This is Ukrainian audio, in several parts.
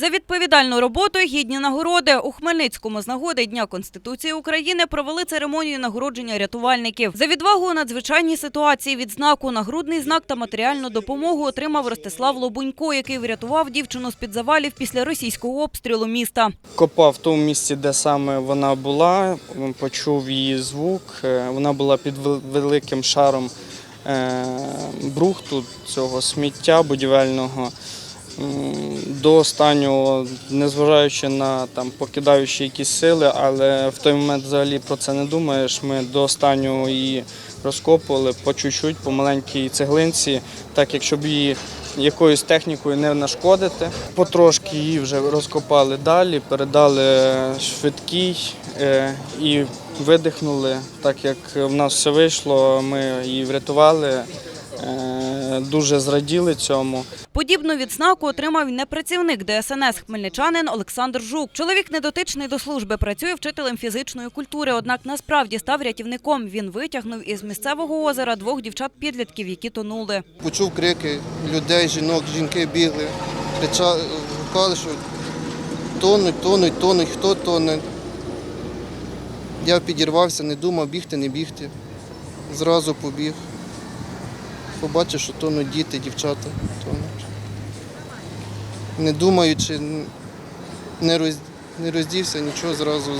За відповідальну роботу гідні нагороди у Хмельницькому з нагоди Дня Конституції України провели церемонію нагородження рятувальників. За відвагу у надзвичайній ситуації відзнаку нагрудний знак та матеріальну допомогу отримав Ростислав Лобунько, який врятував дівчину з під завалів після російського обстрілу міста. Копав в тому місці, де саме вона була, почув її звук. Е, Вона була під великим шаром е, брухту цього сміття будівельного. До останнього, незважаючи на там покидаючі якісь сили, але в той момент взагалі про це не думаєш. Ми до останнього її розкопували по чуть-чуть, по маленькій цеглинці, так як щоб її якоюсь технікою не нашкодити. Потрошки її вже розкопали далі, передали швидкій е, і видихнули. Так як в нас все вийшло, ми її врятували. Дуже зраділи цьому. Подібну відзнаку отримав й непрацівник ДСНС хмельничанин Олександр Жук. Чоловік недотичний до служби, працює вчителем фізичної культури, однак насправді став рятівником. Він витягнув із місцевого озера двох дівчат-підлітків, які тонули. Почув крики людей, жінок, жінки бігли, кричали, що тонуть, тонуть, тонуть, хто тоне. Я підірвався, не думав бігти, не бігти. Зразу побіг. Побачив, що тонуть діти, дівчата тонуть. Не думаючи, не роздівся, нічого, зразу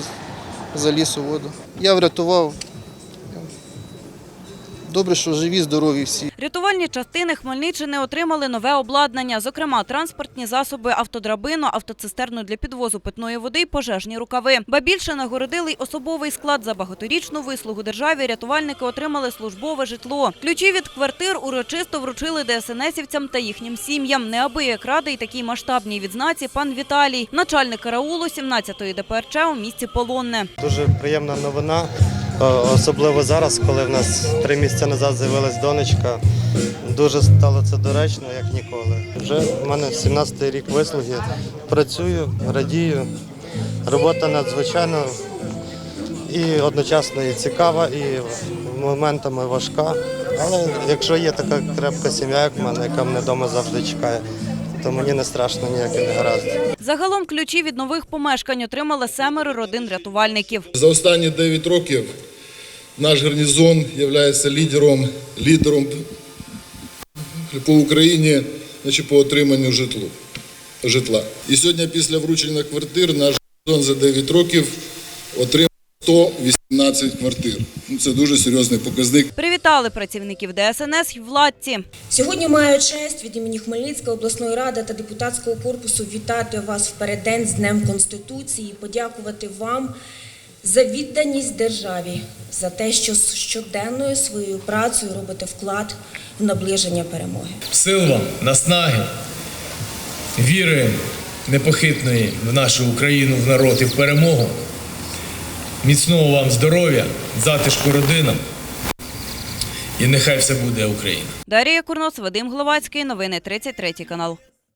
заліз у воду. Я врятував. Добре, що живі, здорові всі. Рятувальні частини Хмельниччини отримали нове обладнання, зокрема транспортні засоби, автодрабину, автоцистерну для підвозу питної води пожежні рукави. Ба більше нагородили й особовий склад за багаторічну вислугу державі. Рятувальники отримали службове житло. Ключі від квартир урочисто вручили ДСНСівцям та їхнім сім'ям. Неабияк радий такій масштабній відзнаці пан Віталій, начальник караулу 17-ї ДПРЧ у місті Полонне. Дуже приємна новина, особливо зараз, коли в нас три місяці назад з'явилась донечка. Дуже стало це доречно, як ніколи. Вже в мене 17-й рік вислуги. Працюю, радію. Робота надзвичайно і одночасно і цікава, і моментами важка. Але якщо є така крепка сім'я, як в мене, яка мене вдома завжди чекає, то мені не страшно ніякі негаразди. Загалом ключі від нових помешкань отримали семеро родин рятувальників. За останні 9 років наш гарнізон є лідером, лідером по Україні значить, по отриманню житлу, житла. І сьогодні після вручення квартир наш гарнізон за 9 років отримав 118 квартир. Ну, Це дуже серйозний показник. Привітали працівників ДСНС й владці. Сьогодні маю честь від імені Хмельницької обласної ради та депутатського корпусу вітати вас в переддень з Днем Конституції, подякувати вам за відданість державі, за те, що щоденною своєю працею робите вклад в наближення перемоги. Сил вам, наснаги, віри непохитної в нашу Україну, в народ і в перемогу. Міцного вам здоров'я, затишку родинам. І нехай все буде Україна. Дарія Курнос, Вадим Гловацький. Новини 33 канал.